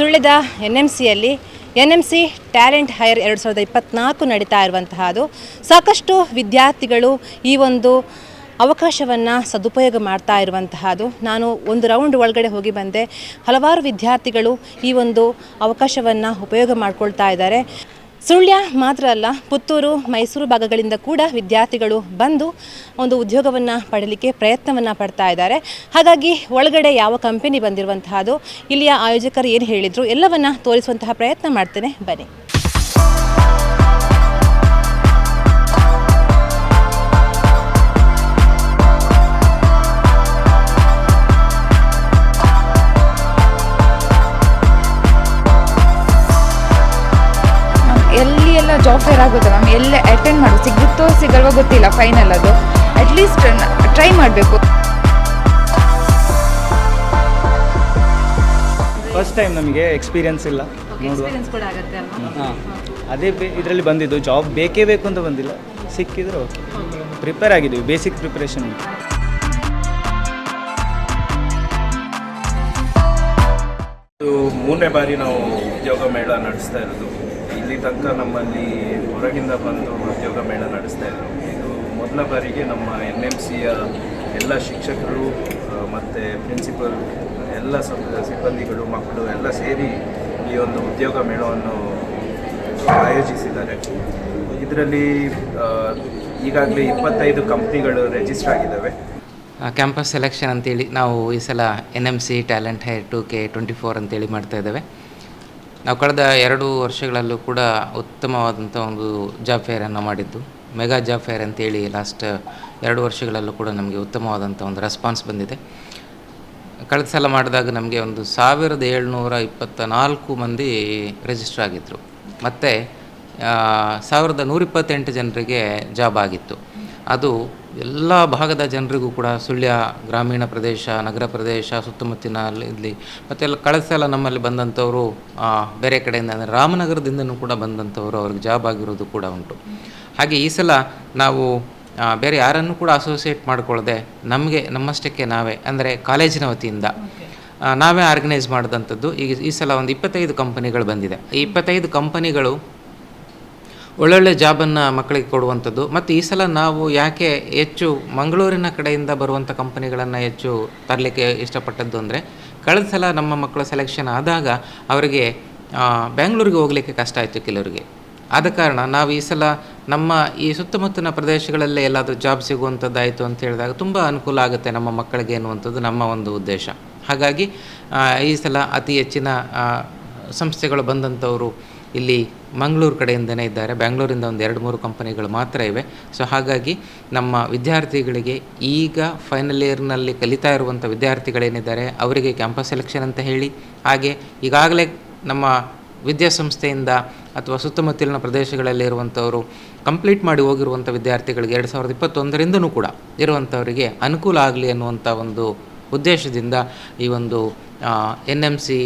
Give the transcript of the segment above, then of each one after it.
ಸುಳ್ಯದ N M ಸಿಯಲ್ಲಿ N M C talent hire ಎರಡು ಸಾವಿರದ ಇಪ್ಪತ್ತ್ನಾಲ್ಕು ನಡೀತಾ ಇರುವಂತಹದ್ದು ಸಾಕಷ್ಟು ವಿದ್ಯಾರ್ಥಿಗಳು ಈ ಒಂದು ಅವಕಾಶವನ್ನು ಸದುಪಯೋಗ ಮಾಡ್ತಾ ಇರುವಂತಹದ್ದು ನಾನು ಒಂದು ರೌಂಡ್ ಒಳಗಡೆ ಹೋಗಿ ಬಂದೆ. ಹಲವಾರು ವಿದ್ಯಾರ್ಥಿಗಳು ಈ ಒಂದು ಅವಕಾಶವನ್ನು ಉಪಯೋಗ ಮಾಡ್ಕೊಳ್ತಾ ಇದ್ದಾರೆ. ಸುಳ್ಯ ಮಾತ್ರ ಅಲ್ಲ, ಪುತ್ತೂರು, ಮೈಸೂರು ಭಾಗಗಳಿಂದ ಕೂಡ ವಿದ್ಯಾರ್ಥಿಗಳು ಬಂದು ಒಂದು ಉದ್ಯೋಗವನ್ನು ಪಡಲಿಕ್ಕೆ ಪ್ರಯತ್ನವನ್ನು ಪಡ್ತಾ ಇದ್ದಾರೆ. ಹಾಗಾಗಿ ಒಳಗಡೆ ಯಾವ ಕಂಪನಿ ಬಂದಿರುವಂತಹದ್ದು ಇಲ್ಲಿಯ ಆಯೋಜಕರು ಏನು ಹೇಳಿದರು, ಎಲ್ಲವನ್ನು ತೋರಿಸುವಂತಹ ಪ್ರಯತ್ನ ಮಾಡ್ತೇನೆ. ಬನ್ನಿ. ಜಾಬ್ ಆಗುತ್ತೆ ಮ್ಯಾಮ್ ಎಲ್ಲ ಅಟೆಂಡ್ ಮಾಡೋದು ಸಿಗುತ್ತೋ ಸಿಗಲ್ವೋ ಗೊತ್ತಿಲ್ಲ ಫೈನಲ್ ಅದು. ಅಟ್ಲೀಸ್ಟ್ ಟ್ರೈ ಮಾಡಬೇಕು. ಫಸ್ಟ್ ಟೈಮ್ ನಮಗೆ ಎಕ್ಸ್ಪೀರಿಯನ್ಸ್ ಇಲ್ಲ. ನೋಡುವ. ಕೂಡ ಆಗುತ್ತೆ ಅಲ್ವಾ? ಹಾಂ. ಅದೇ ಇದರಲ್ಲಿ ಬಂದಿದ್ದು ಜಾಬ್ ಬೇಕೇ ಬೇಕು ಅಂತ ಬಂದಿಲ್ಲ. ಸಿಕ್ಕಿದ್ರು ಓಕೆ ಪ್ರಿಪೇರ್ ಆಗಿದ್ದೀವಿ ಬೇಸಿಕ್ ಪ್ರಿಪ್ರೇಷನ್ ಇದು ಮೂರನೇ ಬಾರಿ ನಾವು ಉದ್ಯೋಗ ಮೇಳ ನಡೆಸ್ತಾ ಇರೋದು. ತನಕ ನಮ್ಮಲ್ಲಿ ಹೊರಗಿಂದ ಬಂದು ಉದ್ಯೋಗ ಮೇಳ ನಡೆಸ್ತಾ ಇದ್ರು. ಇದು ಮೊದಲ ಬಾರಿಗೆ ನಮ್ಮ ಎನ್ ಎಂ ಸಿಯ ಎಲ್ಲ ಶಿಕ್ಷಕರು ಮತ್ತು ಪ್ರಿನ್ಸಿಪಲ್ ಎಲ್ಲ ಸಬ್- ಸಿಬ್ಬಂದಿಗಳು, ಮಕ್ಕಳು ಎಲ್ಲ ಸೇರಿ ಈ ಒಂದು ಉದ್ಯೋಗ ಮೇಳವನ್ನು ಆಯೋಜಿಸಿದ್ದಾರೆ. ಇದರಲ್ಲಿ ಈಗಾಗಲೇ ಇಪ್ಪತ್ತೈದು ಕಂಪ್ನಿಗಳು ರಿಜಿಸ್ಟರ್ ಆಗಿದ್ದಾವೆ. ಕ್ಯಾಂಪಸ್ ಸೆಲೆಕ್ಷನ್ ಅಂತೇಳಿ ನಾವು ಈ ಸಲ N M C talent hire two K twenty four ಅಂತೇಳಿ ಮಾಡ್ತಾ ಇದ್ದೇವೆ. ನಾವು ಕಳೆದ ಎರಡು ವರ್ಷಗಳಲ್ಲೂ ಕೂಡ ಉತ್ತಮವಾದಂಥ ಒಂದು ಜಾಬ್ ಫೇರನ್ನು ಮಾಡಿದ್ದು. ಮೆಗಾ ಜಾಬ್ ಫೇರ್ ಅಂತೇಳಿ ಲಾಸ್ಟ್ ಎರಡು ವರ್ಷಗಳಲ್ಲೂ ಕೂಡ ನಮಗೆ ಉತ್ತಮವಾದಂಥ ಒಂದು ರೆಸ್ಪಾನ್ಸ್ ಬಂದಿದೆ. ಕಳೆದ ಸಲ ಮಾಡಿದಾಗ ನಮಗೆ ಒಂದು ಸಾವಿರದ ಏಳ್ನೂರ ಇಪ್ಪತ್ತ ನಾಲ್ಕು ಮಂದಿ ರಿಜಿಸ್ಟರ್ ಆಗಿದ್ದರು ಮತ್ತು ಸಾವಿರದ ನೂರಿಪ್ಪತ್ತೆಂಟು ಜನರಿಗೆ ಜಾಬ್ ಆಗಿತ್ತು. ಅದು ಎಲ್ಲ ಭಾಗದ ಜನರಿಗೂ ಕೂಡ ಸುಳ್ಯ ಗ್ರಾಮೀಣ ಪ್ರದೇಶ ನಗರ ಪ್ರದೇಶ ಸುತ್ತಮುತ್ತಿನ ಇಲ್ಲಿ ಮತ್ತು ಎಲ್ಲ ಕಳೆದ ಸಲ ನಮ್ಮಲ್ಲಿ ಬಂದಂಥವರು ಬೇರೆ ಕಡೆಯಿಂದ ಅಂದರೆ ರಾಮನಗರದಿಂದನೂ ಕೂಡ ಬಂದಂಥವರು ಅವ್ರಿಗೆ ಜಾಬ್ ಆಗಿರೋದು ಕೂಡ ಉಂಟು. ಹಾಗೆ ಈ ಸಲ ನಾವು ಬೇರೆ ಯಾರನ್ನು ಕೂಡ ಅಸೋಸಿಯೇಟ್ ಮಾಡಿಕೊಳ್ಳದೆ ನಮಗೆ ನಮ್ಮಷ್ಟಕ್ಕೆ ನಾವೇ ಅಂದರೆ ಕಾಲೇಜಿನ ವತಿಯಿಂದ. ನಾವೇ ಆರ್ಗನೈಸ್ ಮಾಡಿದಂಥದ್ದು. ಈಗ ಈ ಸಲ ಒಂದು ಇಪ್ಪತ್ತೈದು ಕಂಪನಿಗಳು ಬಂದಿದೆ. ಈ ಇಪ್ಪತ್ತೈದು ಕಂಪನಿಗಳು ಒಳ್ಳೊಳ್ಳೆ ಜಾಬನ್ನು ಮಕ್ಕಳಿಗೆ ಕೊಡುವಂಥದ್ದು. ಮತ್ತು ಈ ಸಲ ನಾವು ಯಾಕೆ ಹೆಚ್ಚು ಮಂಗಳೂರಿನ ಕಡೆಯಿಂದ ಬರುವಂಥ ಕಂಪನಿಗಳನ್ನು ಹೆಚ್ಚು ತರಲಿಕ್ಕೆ ಇಷ್ಟಪಟ್ಟದ್ದು ಅಂದರೆ, ಕಳೆದ ಸಲ ನಮ್ಮ ಮಕ್ಕಳ ಸೆಲೆಕ್ಷನ್ ಆದಾಗ ಅವರಿಗೆ ಬೆಂಗಳೂರಿಗೆ ಹೋಗಲಿಕ್ಕೆ ಕಷ್ಟ ಆಯಿತು ಕೆಲವರಿಗೆ. ಆದ ಕಾರಣ ನಾವು ಈ ಸಲ ನಮ್ಮ ಈ ಸುತ್ತಮುತ್ತಲಿನ ಪ್ರದೇಶಗಳಲ್ಲೇ ಎಲ್ಲಾದರೂ ಜಾಬ್ ಸಿಗುವಂಥದ್ದಾಯಿತು ಅಂತ ಹೇಳಿದಾಗ ತುಂಬ ಅನುಕೂಲ ಆಗುತ್ತೆ ನಮ್ಮ ಮಕ್ಕಳಿಗೆ ಅನ್ನುವಂಥದ್ದು ನಮ್ಮ ಒಂದು ಉದ್ದೇಶ. ಹಾಗಾಗಿ ಈ ಸಲ ಅತಿ ಹೆಚ್ಚಿನ ಸಂಸ್ಥೆಗಳು ಬಂದಂಥವರು ಇಲ್ಲಿ ಮಂಗಳೂರು ಕಡೆಯಿಂದನೇ ಇದ್ದಾರೆ. ಬ್ಯಾಂಗ್ಳೂರಿಂದ ಒಂದು ಎರಡು ಮೂರು ಕಂಪನಿಗಳು ಮಾತ್ರ ಇವೆ. ಸೊ ಹಾಗಾಗಿ ನಮ್ಮ ವಿದ್ಯಾರ್ಥಿಗಳಿಗೆ ಈಗ ಫೈನಲ್ ಇಯರ್ನಲ್ಲಿ ಕಲಿತಾ ಇರುವಂಥ ವಿದ್ಯಾರ್ಥಿಗಳೇನಿದ್ದಾರೆ, ಅವರಿಗೆ ಕ್ಯಾಂಪಸ್ ಸೆಲೆಕ್ಷನ್ ಅಂತ ಹೇಳಿ, ಹಾಗೆ ಈಗಾಗಲೇ ನಮ್ಮ ವಿದ್ಯಾಸಂಸ್ಥೆಯಿಂದ ಅಥವಾ ಸುತ್ತಮುತ್ತಲಿನ ಪ್ರದೇಶಗಳಲ್ಲಿ ಇರುವಂಥವರು ಕಂಪ್ಲೀಟ್ ಮಾಡಿ ಹೋಗಿರುವಂಥ ವಿದ್ಯಾರ್ಥಿಗಳಿಗೆ ಎರಡು ಸಾವಿರದ ಇಪ್ಪತ್ತೊಂದರಿಂದನೂ ಕೂಡ ಇರುವಂಥವರಿಗೆ ಅನುಕೂಲ ಆಗಲಿ ಅನ್ನುವಂಥ ಒಂದು ಉದ್ದೇಶದಿಂದ ಈ ಒಂದು N M C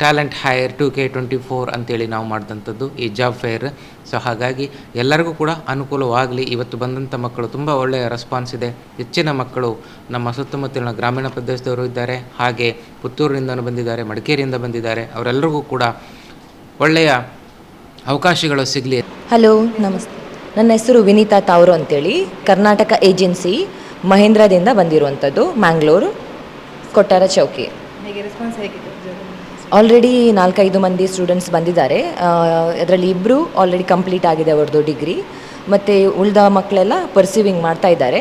talent hire two K twenty four ಅಂತೇಳಿ ನಾವು ಮಾಡಿದಂಥದ್ದು ಈ ಜಾಬ್ ಫೇರ್ ಸೊ ಹಾಗಾಗಿ ಎಲ್ಲರಿಗೂ ಕೂಡ ಅನುಕೂಲವಾಗಲಿ. ಇವತ್ತು ಬಂದಂಥ ಮಕ್ಕಳು ತುಂಬ ಒಳ್ಳೆಯ ರೆಸ್ಪಾನ್ಸ್ ಇದೆ. ಹೆಚ್ಚಿನ ಮಕ್ಕಳು ನಮ್ಮ ಸುತ್ತಮುತ್ತಲಿನ ಗ್ರಾಮೀಣ ಪ್ರದೇಶದವರು ಇದ್ದಾರೆ. ಹಾಗೆ ಪುತ್ತೂರಿನಿಂದಲೂ ಬಂದಿದ್ದಾರೆ ಮಡಿಕೇರಿಯಿಂದ ಬಂದಿದ್ದಾರೆ. ಅವರೆಲ್ಲರಿಗೂ ಕೂಡ ಒಳ್ಳೆಯ ಅವಕಾಶಗಳು ಸಿಗಲಿ. ಹಲೋ ನಮಸ್ತೆ. ನನ್ನ ಹೆಸರು ವಿನೀತಾ ತಾವ್ರು ಅಂತೇಳಿ. ಕರ್ನಾಟಕ ಏಜೆನ್ಸಿ ಮಹೇಂದ್ರದಿಂದ ಬಂದಿರುವಂಥದ್ದು ಮ್ಯಾಂಗ್ಳೂರು ಕೊಟ್ಟಾರ ಚೌಕಿ ಹೇಗೆ ರೆಸ್ಪಾನ್ಸ್ ಹೇಗಿತ್ತು? ಆಲ್ರೆಡಿ ನಾಲ್ಕೈದು ಮಂದಿ ಸ್ಟೂಡೆಂಟ್ಸ್ ಬಂದಿದ್ದಾರೆ. ಅದರಲ್ಲಿ ಇಬ್ಬರು ಆಲ್ರೆಡಿ ಕಂಪ್ಲೀಟ್ ಆಗಿದೆ ಅವ್ರದ್ದು ಡಿಗ್ರಿ ಮತ್ತು ಉಳಿದ ಮಕ್ಕಳೆಲ್ಲ ಪರ್ಸೀವಿಂಗ್ ಮಾಡ್ತಾ ಇದ್ದಾರೆ.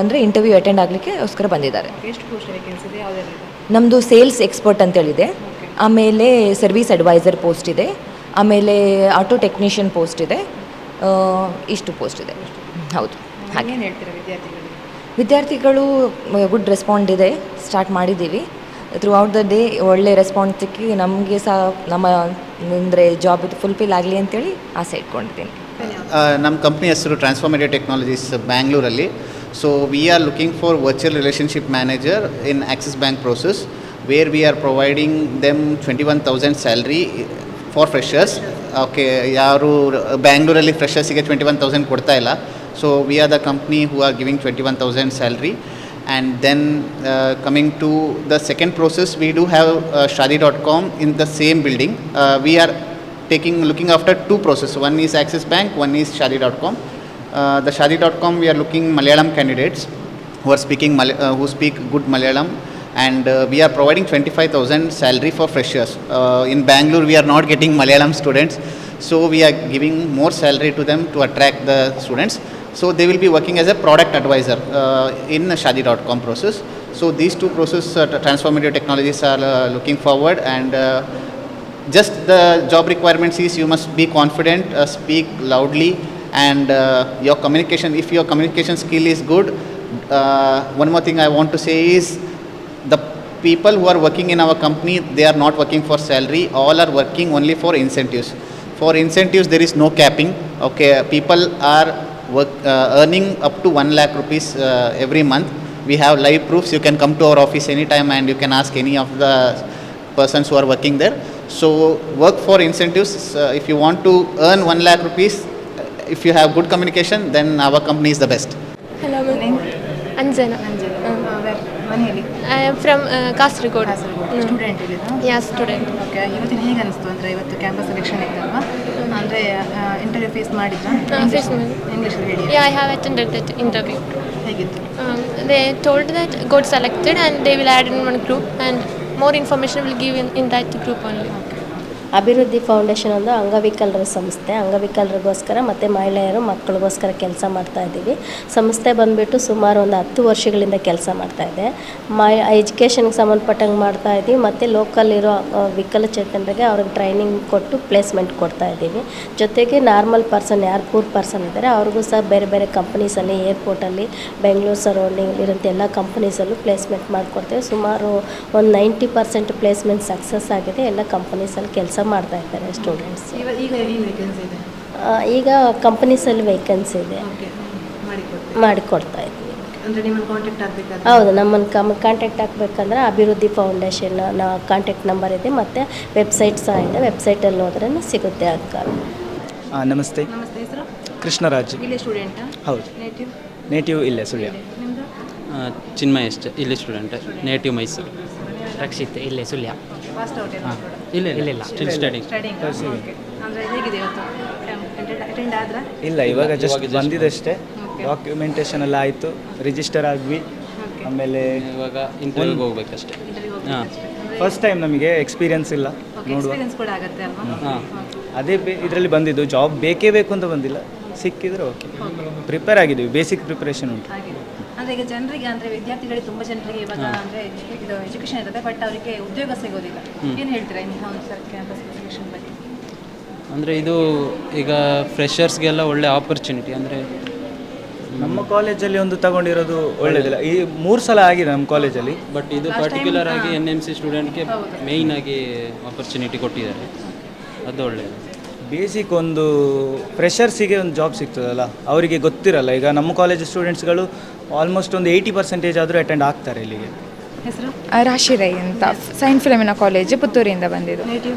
ಅಂದರೆ ಇಂಟರ್ವ್ಯೂ ಅಟೆಂಡ್ ಆಗಲಿಕ್ಕೆ ಅವಸ್ಕರ ಬಂದಿದ್ದಾರೆ ನಮ್ಮದು ಸೇಲ್ಸ್ ಎಕ್ಸ್ಪರ್ಟ್ ಅಂತೇಳಿದೆ ಆಮೇಲೆ ಸರ್ವಿಸ್ ಅಡ್ವೈಸರ್ ಪೋಸ್ಟ್ ಇದೆ. ಆಮೇಲೆ ಆಟೋ ಟೆಕ್ನಿಷಿಯನ್ ಪೋಸ್ಟ್ ಇದೆ. ಇಷ್ಟು ಪೋಸ್ಟ್ ಇದೆ. ಹೌದು. ಹಾಗೆ. ವಿದ್ಯಾರ್ಥಿಗಳು ಗುಡ್ ರೆಸ್ಪಾಂಡ್ ಇದೆ. ಸ್ಟಾರ್ಟ್ ಮಾಡಿದ್ದೀವಿ. ಥ್ರೂ ಔಟ್ ದ ಡೇ ಒಳ್ಳೆ ರೆಸ್ಪಾನ್ಸ್ ಸಿಕ್ಕಿ ನಮಗೆ ಸಹ ನಮ್ಮ, ಅಂದರೆ ಜಾಬ್ ಫುಲ್ಫಿಲ್ ಆಗಲಿ ಅಂತೇಳಿ ಆಸೆ ಇಟ್ಕೊಂಡಿದ್ದೀನಿ. ನಮ್ಮ ಕಂಪ್ನಿ ಹೆಸರು ಟ್ರಾನ್ಸ್ಫಾರ್ಮೇಟಿವ್ ಟೆಕ್ನಾಲಜೀಸ್ ಬ್ಯಾಂಗ್ಳೂರಲ್ಲಿ so we are looking for virtual relationship manager in Axis bank process where we are providing them twenty one thousand salary for freshers okay ಯಾರು ಬ್ಯಾಂಗ್ಳೂರಲ್ಲಿ ಫ್ರೆಷರ್ಸಿಗೆ ಟ್ವೆಂಟಿ ಒನ್ ತೌಸಂಡ್ ಕೊಡ್ತಾ ಇಲ್ಲ. So we are the company who are giving twenty one thousand salary And then uh, coming to the second process, we do have uh, Shadi.com in the same building. Uh, we are taking looking after two processes. One is Axis Bank, one is Shadi.com. Uh, the Shadi.com we are looking Malayalam candidates who are speaking Mal- uh, who speak good Malayalam and uh, we are providing 25000 salary for freshers uh, in bangalore we are not getting malayalam students so we are giving more salary to them to attract the students so they will be working as a product advisor uh, in shadi.com process. So these two process uh, transformative technologies are uh, looking forward and uh, just the job requirements is you must be confident uh, speak loudly and uh, your communication if your communication skill is good one more thing i want to say is the people who are working in our company they are not working for salary all are working only for incentives. For incentives there is no capping okay? People are work, uh, earning up to 1 lakh rupees uh, every month we have live proofs you can come to our office anytime and you can ask any of the persons who are working there so work for incentives uh, if you want to earn 1 lakh rupees if you have good communication then our company is the best hello ma'am Anjana ಮನೆಯಲ್ಲಿ I am from Kasaragod student ಇಲ್ಲಿ ಯಾ student okay ಇವತ್ತಿನ ಹೇಗೆ ಅನಿಸ್ತು ಅಂದರೆ ಇವತ್ತು campus selection ಇತ್ತಲ್ವಾ ಅಂದರೆ interview face ಮಾಡಿದ್ರಾ? Face ಮಾಡಿ ಇಂಗ್ಲೀಷಲ್ಲಿ ಹೇಳಿ yeah I have attended that interview ಹೇಗಿತ್ತು? They told that got selected and they will add in one group and more information will give in in that group only Abhivruddhi foundation ಒಂದು ಅಂಗವಿಕಲರ ಸಂಸ್ಥೆ. ಅಂಗವಿಕಲರಿಗೋಸ್ಕರ ಮತ್ತು ಮಹಿಳೆಯರು ಮಕ್ಕಳಿಗೋಸ್ಕರ ಕೆಲಸ ಮಾಡ್ತಾ ಇದ್ದೀವಿ. ಸಂಸ್ಥೆ ಬಂದುಬಿಟ್ಟು ಸುಮಾರು ಒಂದು ಹತ್ತು ವರ್ಷಗಳಿಂದ ಕೆಲಸ ಮಾಡ್ತಾ ಇದೆ. ಮೈ, ಎಜುಕೇಷನ್ಗೆ ಸಂಬಂಧಪಟ್ಟಂಗೆ ಮಾಡ್ತಾ ಇದ್ದೀವಿ. ಮತ್ತು ಲೋಕಲ್ ಇರೋ ವಿಕಲಚೇತನರಿಗೆ ಅವ್ರಿಗೆ ಟ್ರೈನಿಂಗ್ ಕೊಟ್ಟು ಪ್ಲೇಸ್ಮೆಂಟ್ ಕೊಡ್ತಾ ಇದ್ದೀವಿ. ಜೊತೆಗೆ ನಾರ್ಮಲ್ ಪರ್ಸನ್ ಯಾರು ಪೂರ್ ಪರ್ಸನ್ ಇದ್ದಾರೆ, ಅವ್ರಿಗೂ ಸಹ ಬೇರೆ ಬೇರೆ ಕಂಪ್ನೀಸಲ್ಲಿ ಏರ್ಪೋರ್ಟಲ್ಲಿ ಬೆಂಗಳೂರು ಸರೌಂಡಿಂಗ್ ಇರೋಂಥ ಎಲ್ಲ ಕಂಪ್ನೀಸಲ್ಲೂ ಪ್ಲೇಸ್ಮೆಂಟ್ ಮಾಡಿಕೊಡ್ತೇವೆ. ಸುಮಾರು ಒಂದು ನೈಂಟಿ ಪರ್ಸೆಂಟ್ ಪ್ಲೇಸ್ಮೆಂಟ್ ಸಕ್ಸಸ್ ಆಗಿದೆ. ಎಲ್ಲ ಕಂಪ್ನೀಸಲ್ಲಿ ಕೆಲಸ ಮಾಡ್ತಾ ಇದ್ದಾರೆ ಸ್ಟೂಡೆಂಟ್ಸ್ ಈಗ ಈಗ ಏನು ಇದೆ? ಈಗ ಕಂಪನೀಸಲ್ಲಿ ವೇಕೆನ್ಸಿ ಇದೆ. ಮಾಡಿಕೊಡ್ತಾ ಇದ್ದೀವಿ. ಹೌದು ನಮ್ಮನ್ನು ಕಮ್ ಕಾಂಟ್ಯಾಕ್ಟ್ ಆಗಬೇಕಂದ್ರೆ ಅಭಿವೃದ್ಧಿ ಫೌಂಡೇಶನ್ ನಾ ಕಾಂಟ್ಯಾಕ್ಟ್ ನಂಬರ್ ಇದೆ ಮತ್ತು ವೆಬ್ಸೈಟ್ ಸಹ ಇದೆ ವೆಬ್ಸೈಟಲ್ಲಿ ಹೋದ್ರೆ ಸಿಗುತ್ತೆ ಅಕ್ಕ ಹಾಂ ನಮಸ್ತೆ. ನಮಸ್ತೆ ಹೆಸರು? ಕೃಷ್ಣರಾಜ್. ಇಲ್ಲೇ ಸ್ಟೂಡೆಂಟಾ ಹೌದು. ನೇಟಿವ್ ನೇಟಿವ್ ಇಲ್ಲೇ ಸುಳ್ಯ. ನಿಮ್ಮದು ಇಲ್ಲೇ ಸ್ಟೂಡೆಂಟ್ ನೇಟಿವ್ ಮೈಸೂರು ರಕ್ಷಿತ್ ಇಲ್ಲೇ ಸುಳ್ಯ. ಫಾಸ್ಟ್ ಔಟ್ ಎಲ್ಲ ಕೂಡ? ಇಲ್ಲ ಇಲ್ಲ. ಸ್ಟಿಲ್ ಸ್ಟಡಿ ಸ್ಟಡಿಂಗ್ ಓಕೆ ಅಂದರೆ ಹೇಗಿದೆ ಇವತ್ತು? ಅಟೆಂಡ್ ಆದ್ರೆ? ಇಲ್ಲ ಇವಾಗ ಜಸ್ಟ್ ಬಂದಿದ್ದಷ್ಟೇ. ಡಾಕ್ಯುಮೆಂಟೇಷನ್ ಎಲ್ಲ ಆಯಿತು. ರಿಜಿಸ್ಟರ್ ಆದ್ವಿ ಆಮೇಲೆ ಇವಾಗ ಇಂಟರ್ವ್ಯೂಗೆ ಹೋಗ್ಬೇಕಷ್ಟೇ. ಹಾಂ. ಫಸ್ಟ್ ಟೈಮ್ ನಮಗೆ ಎಕ್ಸ್ಪೀರಿಯನ್ಸ್ ಇಲ್ಲ. ನೋಡುವ. ಎಕ್ಸ್ಪೀರಿಯನ್ಸ್ ಕೂಡ ಆಗುತ್ತೆ ಅಲ್ವಾ? ಹಾಂ. ಅದೇ ಇದರಲ್ಲಿ ಬಂದಿದ್ದು. ಜಾಬ್ ಬೇಕೇ ಬೇಕು ಅಂತ ಬಂದಿಲ್ಲ. ಸಿಕ್ಕಿದ್ರೆ ಓಕೆ ಪ್ರಿಪೇರ್ ಆಗಿದ್ದೀವಿ. ಬೇಸಿಕ್ ಪ್ರಿಪರೇಷನ್ ಉಂಟು. ಅಂದರೆ ಈಗ ಜನರಿಗೆ ಅಂದ್ರೆ ವಿದ್ಯಾರ್ಥಿಗಳಿಗೆ ತುಂಬ ಜನರಿಗೆ ಇವಾಗ ಅಂದರೆ ಇದು ಎಜುಕೇಷನ್ ಇರುತ್ತೆ ಬಟ್ ಅವರಿಗೆ ಉದ್ಯೋಗ ಸಿಗೋದಿಲ್ಲ. ಏನು ಹೇಳ್ತೀರಾ ಇಂತಹ ಒಂದು ಸರ್ ಕ್ಯಾಂಪಸ್ ಎಜುಕೇಷನ್ ಬಗ್ಗೆ? ಅಂದರೆ ಇದು ಈಗ ಫ್ರೆಷರ್ಸ್ಗೆಲ್ಲ ಒಳ್ಳೆ ಆಪರ್ಚುನಿಟಿ ಅಂದರೆ ನಮ್ಮ ಕಾಲೇಜಲ್ಲಿ ಒಂದು ತಗೊಂಡಿರೋದು ಒಳ್ಳೇದಿಲ್ಲ. ಈ ಮೂರು ಸಲ ಆಗಿದೆ ನಮ್ಮ ಕಾಲೇಜಲ್ಲಿ ಬಟ್ ಇದು ಪರ್ಟಿಕ್ಯುಲರ್ ಆಗಿ ಎನ್ ಎಂ ಸಿ ಸ್ಟೂಡೆಂಟ್ಗೆ ಮೇಯ್ನ್ ಆಗಿ ಆಪರ್ಚುನಿಟಿ ಕೊಟ್ಟಿದ್ದಾರೆ. ಅದು ಒಳ್ಳೆಯದು ಬೇಸಿಕ್ ಒಂದು ಫ್ರೆಷರ್ಸಿಗೆ ಒಂದು ಜಾಬ್ ಸಿಗ್ತದಲ್ಲ ಅವರಿಗೆ ಗೊತ್ತಿರಲ್ಲ. ಈಗ ನಮ್ಮ ಕಾಲೇಜ್ ಸ್ಟೂಡೆಂಟ್ಸ್ಗಳು ಆಲ್ಮೋಸ್ಟ್ ಒಂದು ಏಯ್ಟಿ ಪರ್ಸೆಂಟೇಜ್ ಆದರೂ ಅಟೆಂಡ್ ಆಗ್ತಾರೆ ಇಲ್ಲಿಗೆ. ಹೆಸರು? ರಾಶಿ ರೈ ಅಂತ. ಸೈನ್ಸ್ ಫಿಲಮಿನ ಕಾಲೇಜ್ ಪುತ್ತೂರಿಂದ ಬಂದಿದ್ದು. ನೇಟಿವ್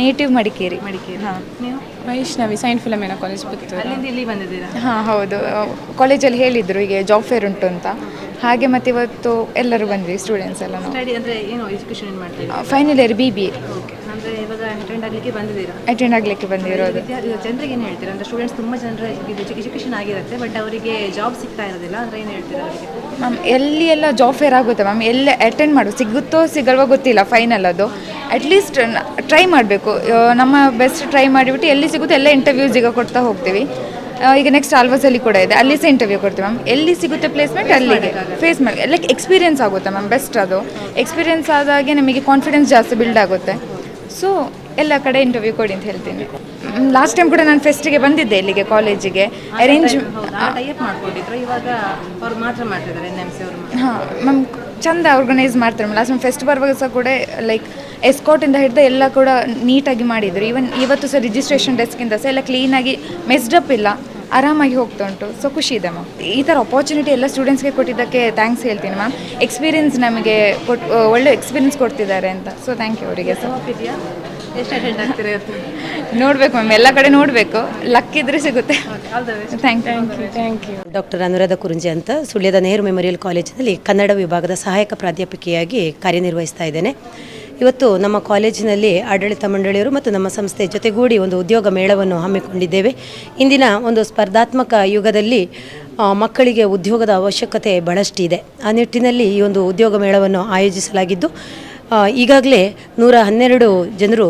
ನೇಟಿವ್ ಮಡಿಕೇರಿ ಮಡಿಕೇರಿ ಹಾಂ. ನೀವು? Vaishnavi science Philomena college Puttur. ಅಲ್ಲಿಂದ ಇಲ್ಲಿ ಬಂದಿದ್ದೀರಾ? ಹಾಂ ಹೌದು. ಕಾಲೇಜಲ್ಲಿ ಹೇಳಿದರು ಹೀಗೆ ಜಾಬ್ ಫೇರ್ ಉಂಟು ಅಂತ. ಹಾಗೆ ಮತ್ತೆ ಇವತ್ತು ಎಲ್ಲರೂ ಬಂದ್ವಿ ಸ್ಟೂಡೆಂಟ್ಸ್ ಎಲ್ಲ ನಾವು. ಸ್ಟಡಿ ಅಂದರೆ ಏನು ಎಜುಕೇಷನ್ ಏನು ಮಾಡ್ತಾ final year B B A okay attend ಆಗಲಿಕ್ಕೆ ಬಂದಿದ್ದೀರಾ? ಅಟೆಂಡ್ ಆಗಲಿಕ್ಕೆ ಬಂದಿರೋದು. ಜನರಿಗೆ ಏನು ಹೇಳ್ತೀರಾ? ಅಂದರೆ ಸ್ಟೂಡೆಂಟ್ಸ್ ತುಂಬ ಜನರ ಎಜುಕೇಷನ್ ಆಗಿರುತ್ತೆ ಬಟ್ ಅವರಿಗೆ ಜಾಬ್ ಸಿಗ್ತಾ ಇರೋದಿಲ್ಲ ಅಂದರೆ ಏನು ಹೇಳ್ತೀರಾ ಅವರಿಗೆ? ಮ್ಯಾಮ್ ಎಲ್ಲಿ ಎಲ್ಲ ಜಾಬ್ ಫೇರ್ ಆಗುತ್ತೆ ಮ್ಯಾಮ್ ಎಲ್ಲ ಅಟೆಂಡ್ ಮಾಡು ಸಿಗುತ್ತೋ ಸಿಗಲ್ವೋ ಗೊತ್ತಿಲ್ಲ ಫೈನಲ್ ಅದು. ಅಟ್ಲೀಸ್ಟ್ ಟ್ರೈ ಮಾಡಬೇಕು. ನಮ್ಮ ಬೆಸ್ಟ್ ಟ್ರೈ ಮಾಡಿಬಿಟ್ಟು ಎಲ್ಲಿ ಸಿಗುತ್ತೆ ಎಲ್ಲ ಇಂಟರ್ವ್ಯೂಸ್ ಈಗ ಕೊಡ್ತಾ ಹೋಗ್ತೀವಿ. ಈಗ ನೆಕ್ಸ್ಟ್ ಆಲ್ವಸಲ್ಲಿ ಕೂಡ ಇದೆ. ಅಲ್ಲಿ ಸಹ ಇಂಟರ್ವ್ಯೂ ಕೊಡ್ತೀವಿ ಮ್ಯಾಮ್ ಎಲ್ಲಿ ಸಿಗುತ್ತೆ ಪ್ಲೇಸ್ಮೆಂಟ್ ಅಲ್ಲಿಗೆ. ಫೇಸ್ ಮಾಡಿ ಲೈಕ್ ಎಕ್ಸ್ಪೀರಿಯನ್ಸ್ ಆಗುತ್ತೆ ಮ್ಯಾಮ್ ಬೆಸ್ಟ್ ಅದು. ಎಕ್ಸ್ಪೀರಿಯನ್ಸ್ ಆದಾಗೆ ನಿಮಗೆ ಕಾನ್ಫಿಡೆನ್ಸ್ ಜಾಸ್ತಿ ಬಿಲ್ಡ್ ಆಗುತ್ತೆ. ಸೊ ಎಲ್ಲ ಕಡೆ ಇಂಟರ್ವ್ಯೂ ಕೊಡಿ ಅಂತ ಹೇಳ್ತೀನಿ. ಲಾಸ್ಟ್ ಟೈಮ್ ಕೂಡ ನಾನು ಫೆಸ್ಟಿಗೆ ಬಂದಿದ್ದೆ ಇಲ್ಲಿಗೆ ಕಾಲೇಜಿಗೆ ಅರೇಂಜ್ ಹಾಂ ಮ್ಯಾಮ್ ಚಂದ ಆರ್ಗನೈಸ್ ಮಾಡ್ತಾರೆ ಲಾಸ್ಟ್ ಟೈಮ್ ಫೆಸ್ಟ್ ಬರುವಾಗ ಸಹ ಕೂಡ ಲೈಕ್ ಎಸ್ಕಾಟಿಂದ ಹಿಡಿದು ಎಲ್ಲ ಕೂಡ ನೀಟಾಗಿ ಮಾಡಿದರು. ಈವನ್ ಇವತ್ತು ಸಹ ರಿಜಿಸ್ಟ್ರೇಷನ್ ಡೆಸ್ಕಿಂದ ಸಹ ಎಲ್ಲ ಕ್ಲೀನಾಗಿ ಮೆಸ್ಡಪ್ ಇಲ್ಲ. ಆರಾಮಾಗಿ ಹೋಗ್ತಾ ಉಂಟು ಸೊ ಖುಷಿ ಇದೆ ಮ್ಯಾಮ್ ಈ ಥರ ಅಪಾರ್ಚುನಿಟಿ ಎಲ್ಲ ಸ್ಟೂಡೆಂಟ್ಸ್ಗೆ ಕೊಟ್ಟಿದ್ದಕ್ಕೆ ಥ್ಯಾಂಕ್ಸ್ ಹೇಳ್ತೀನಿ ಮ್ಯಾಮ್ ಎಕ್ಸ್ಪೀರಿಯನ್ಸ್ ನಮಗೆ ಕೊಟ್ಟು ಒಳ್ಳೆ ಎಕ್ಸ್ಪೀರಿಯನ್ಸ್ ಕೊಡ್ತಿದ್ದಾರೆ ಅಂತ. ಸೊ ಥ್ಯಾಂಕ್ ಯು ಅವರಿಗೆ ಸೊ ನೋಡ್ಬೇಕು ಮ್ಯಾಮ್ ಎಲ್ಲ ಕಡೆ ನೋಡಬೇಕು. ಲಕ್ ಇದ್ರೆ ಸಿಗುತ್ತೆ. Thank you thank you doctor Anuradha Kurunji ಅಂತ ಸುಳ್ಯದ ನೆಹರು ಮೆಮೋರಿಯಲ್ ಕಾಲೇಜಿನಲ್ಲಿ ಕನ್ನಡ ವಿಭಾಗದ ಸಹಾಯಕ ಪ್ರಾಧ್ಯಾಪಕಿಯಾಗಿ ಕಾರ್ಯನಿರ್ವಹಿಸ್ತಾ ಇದ್ದೇನೆ. ಇವತ್ತು ನಮ್ಮ ಕಾಲೇಜಿನಲ್ಲಿ ಆಡಳಿತ ಮಂಡಳಿಯವರು ಮತ್ತು ನಮ್ಮ ಸಂಸ್ಥೆ ಜೊತೆಗೂಡಿ ಒಂದು ಉದ್ಯೋಗ ಮೇಳವನ್ನು ಹಮ್ಮಿಕೊಂಡಿದ್ದೇವೆ. ಇಂದಿನ ಒಂದು ಸ್ಪರ್ಧಾತ್ಮಕ ಯುಗದಲ್ಲಿ ಮಕ್ಕಳಿಗೆ ಉದ್ಯೋಗದ ಅವಶ್ಯಕತೆ ಬಹಳಷ್ಟಿದೆ. ಆ ನಿಟ್ಟಿನಲ್ಲಿ ಈ ಒಂದು ಉದ್ಯೋಗ ಮೇಳವನ್ನು ಆಯೋಜಿಸಲಾಗಿದ್ದು ಈಗಾಗಲೇ ನೂರ ಹನ್ನೆರಡು ಜನರು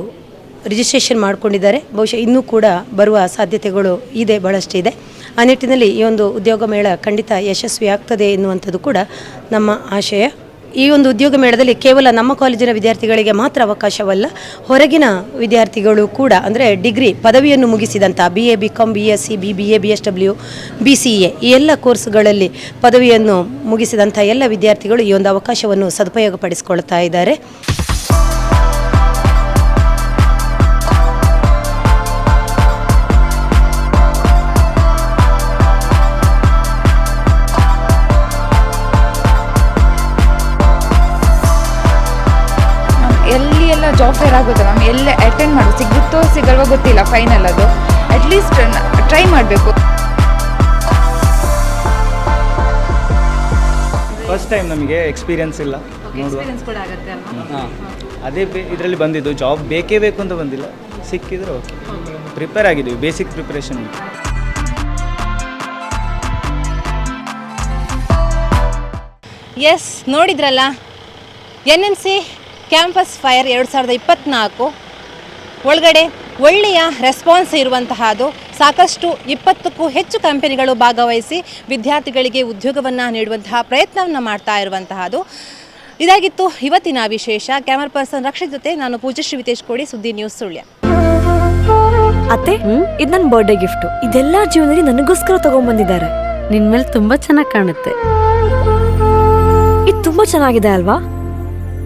ರಿಜಿಸ್ಟ್ರೇಷನ್ ಮಾಡಿಕೊಂಡಿದ್ದಾರೆ. ಬಹುಶಃ ಇನ್ನೂ ಕೂಡ ಬರುವ ಸಾಧ್ಯತೆಗಳು ಇದೆ, ಬಹಳಷ್ಟಿದೆ. ಆ ನಿಟ್ಟಿನಲ್ಲಿ ಈ ಒಂದು ಉದ್ಯೋಗ ಮೇಳ ಖಂಡಿತ ಯಶಸ್ವಿ ಆಗ್ತದೆ ಎನ್ನುವಂಥದ್ದು ಕೂಡ ನಮ್ಮ ಆಶಯ. ಈ ಒಂದು ಉದ್ಯೋಗ ಮೇಳದಲ್ಲಿ ಕೇವಲ ನಮ್ಮ ಕಾಲೇಜಿನ ವಿದ್ಯಾರ್ಥಿಗಳಿಗೆ ಮಾತ್ರ ಅವಕಾಶವಲ್ಲ, ಹೊರಗಿನ ವಿದ್ಯಾರ್ಥಿಗಳು ಕೂಡ, ಅಂದರೆ ಡಿಗ್ರಿ ಪದವಿಯನ್ನು ಮುಗಿಸಿದಂಥ B A B com B S C B B A B S W B C A ಈ ಎಲ್ಲ ಕೋರ್ಸ್ಗಳಲ್ಲಿ ಪದವಿಯನ್ನು ಮುಗಿಸಿದಂಥ ಎಲ್ಲ ವಿದ್ಯಾರ್ಥಿಗಳು ಈ ಒಂದು ಅವಕಾಶವನ್ನು ಸದುಪಯೋಗಪಡಿಸಿಕೊಳ್ತಾ ಇದ್ದಾರೆ. ಫೇರ್ ಆಗುತ್ತೆ ಮ್ಯಾಮ್ ಎಲ್ಲ ಅಟೆಂಡ್ ಮಾಡಿ ಸಿಗುತ್ತೋ ಸಿಗಲ್ವೋ ಗೊತ್ತಿಲ್ಲ ಫೈನಲ್ ಅದು. ಅಟ್ಲೀಸ್ಟ್ ಟ್ರೈ ಮಾಡಬೇಕು. ಫಸ್ಟ್ ಟೈಮ್ ನಮಗೆ ಎಕ್ಸ್ಪೀರಿಯನ್ಸ್ ಇಲ್ಲ. ನೋಡುವ. ಕೂಡ ಆಗುತ್ತೆ ಅಲ್ವಾ? ಹಾಂ. ಅದೇ ಇದರಲ್ಲಿ ಬಂದಿದ್ದು ಜಾಬ್ ಬೇಕೇ ಬೇಕು ಅಂತ ಬಂದಿಲ್ಲ. ಸಿಕ್ಕಿದ್ರು ಓಕೆ ಪ್ರಿಪೇರ್ ಆಗಿದ್ದೀವಿ ಬೇಸಿಕ್ ಪ್ರಿಪ್ರೇಷನ್ ಉಂಟು ಎಸ್ ನೋಡಿದ್ರಲ್ಲ? N N C? Campus fire ಎರಡು ಸಾವಿರದ ಇಪ್ಪತ್ತ್ನಾಲ್ಕು ಒಳಗಡೆ ಒಳ್ಳೆಯ ರೆಸ್ಪಾನ್ಸ್ ಇರುವಂತಹದ್ದು, ಸಾಕಷ್ಟು ಇಪ್ಪತ್ತಕ್ಕೂ ಹೆಚ್ಚು ಕಂಪನಿಗಳು ಭಾಗವಹಿಸಿ ವಿದ್ಯಾರ್ಥಿಗಳಿಗೆ ಉದ್ಯೋಗವನ್ನು ನೀಡುವಂತಹ ಪ್ರಯತ್ನವನ್ನು ಮಾಡ್ತಾ ಇರುವಂತಹದ್ದು. ಇದಾಗಿತ್ತು ಇವತ್ತಿನ ವಿಶೇಷ. ಕ್ಯಾಮರಾ ಪರ್ಸನ್ ರಕ್ಷಿತ್ ಜೊತೆ ನಾನು ಪೂಜಶ್ರೀ ವಿತೇಶ್ ಕೋಡಿ, ಸುದ್ದಿ ನ್ಯೂಸ್ ಸುಳ್ಯ. ಅತ್ತೆ, ಇದು ನನ್ನ ಬರ್ಡೇ ಗಿಫ್ಟ್ ಇದೆಲ್ಲ ಜೀವನದಲ್ಲಿ ನನಗೋಸ್ಕರ ತಗೊಂಡ್ಬಂದಿದ್ದಾರೆ ನಿನ್ ಮೇಲೆ ತುಂಬಾ ಚೆನ್ನಾಗಿ ಕಾಣುತ್ತೆ. ಇದು ತುಂಬಾ ಚೆನ್ನಾಗಿದೆ ಅಲ್ವಾ?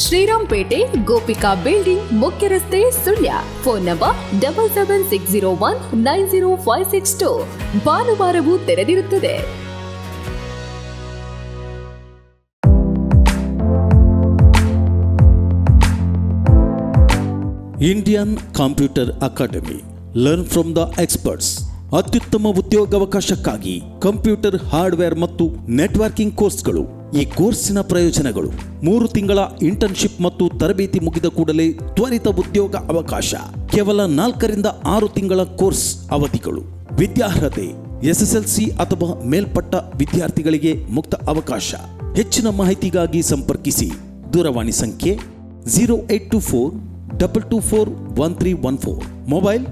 ಶ್ರೀರಾಮ್ಪೇಟೆ ಗೋಪಿಕಾ ಬಿಲ್ಡಿಂಗ್ ಮುಖ್ಯ ರಸ್ತೆ Sullia. Phone number double seven six zero one nine zero five six two ಭಾನುವಾರವೂ ತೆರೆದಿರುತ್ತದೆ. Indian computer academy learn from the experts ಅತ್ಯುತ್ತಮ ಉದ್ಯೋಗಾವಕಾಶಕ್ಕಾಗಿ ಕಂಪ್ಯೂಟರ್ ಹಾರ್ಡ್ವೇರ್ ಮತ್ತು ನೆಟ್ವರ್ಕಿಂಗ್ ಕೋರ್ಸ್ಗಳು ಈ ಕೋರ್ಸಿನ ಪ್ರಯೋಜನಗಳು ಮೂರು ತಿಂಗಳ ಇಂಟರ್ನ್ಶಿಪ್ ಮತ್ತು ತರಬೇತಿ ಮುಗಿದ ಕೂಡಲೇ ತ್ವರಿತ ಉದ್ಯೋಗ ಅವಕಾಶ. ಕೇವಲ ನಾಲ್ಕರಿಂದ ಆರು ತಿಂಗಳ ಕೋರ್ಸ್ ಅವಧಿಗಳು. ವಿದ್ಯಾರ್ಹತೆ, ಎಸ್ಎಸ್ಎಲ್ಸಿ ಅಥವಾ ಮೇಲ್ಪಟ್ಟ ವಿದ್ಯಾರ್ಥಿಗಳಿಗೆ ಮುಕ್ತ ಅವಕಾಶ. ಹೆಚ್ಚಿನ ಮಾಹಿತಿಗಾಗಿ ಸಂಪರ್ಕಿಸಿ. ದೂರವಾಣಿ ಸಂಖ್ಯೆ zero eight two four double two four one three one four mobile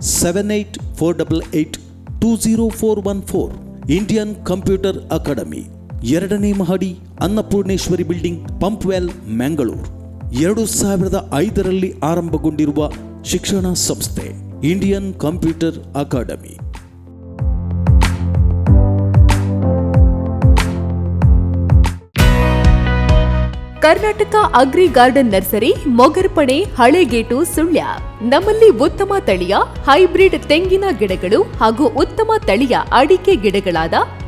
seven eight four double eight two zero four one four Indian computer academy. ಎರಡನೇ ಮಹಡಿ ಅನ್ನಪೂರ್ಣೇಶ್ವರಿ ಬಿಲ್ಡಿಂಗ್, ಪಂಪ್ವೆಲ್ ಮ್ಯಾಂಗಳೂರು ಎರಡು ಸಾವಿರದ ಐದರಲ್ಲಿ ಆರಂಭಗೊಂಡಿರುವ ಶಿಕ್ಷಣ ಸಂಸ್ಥೆ, Indian computer academy. Karnataka agri garden nursery Mogarpane Halegate, Sullia. ನಮ್ಮಲ್ಲಿ ಉತ್ತಮ ತಳಿಯ, ಹೈಬ್ರಿಡ್ ತೆಂಗಿನ ಗಿಡಗಳು ಹಾಗೂ ಉತ್ತಮ ತಳಿಯ ಅಡಿಕೆ ಗಿಡಗಳಾದ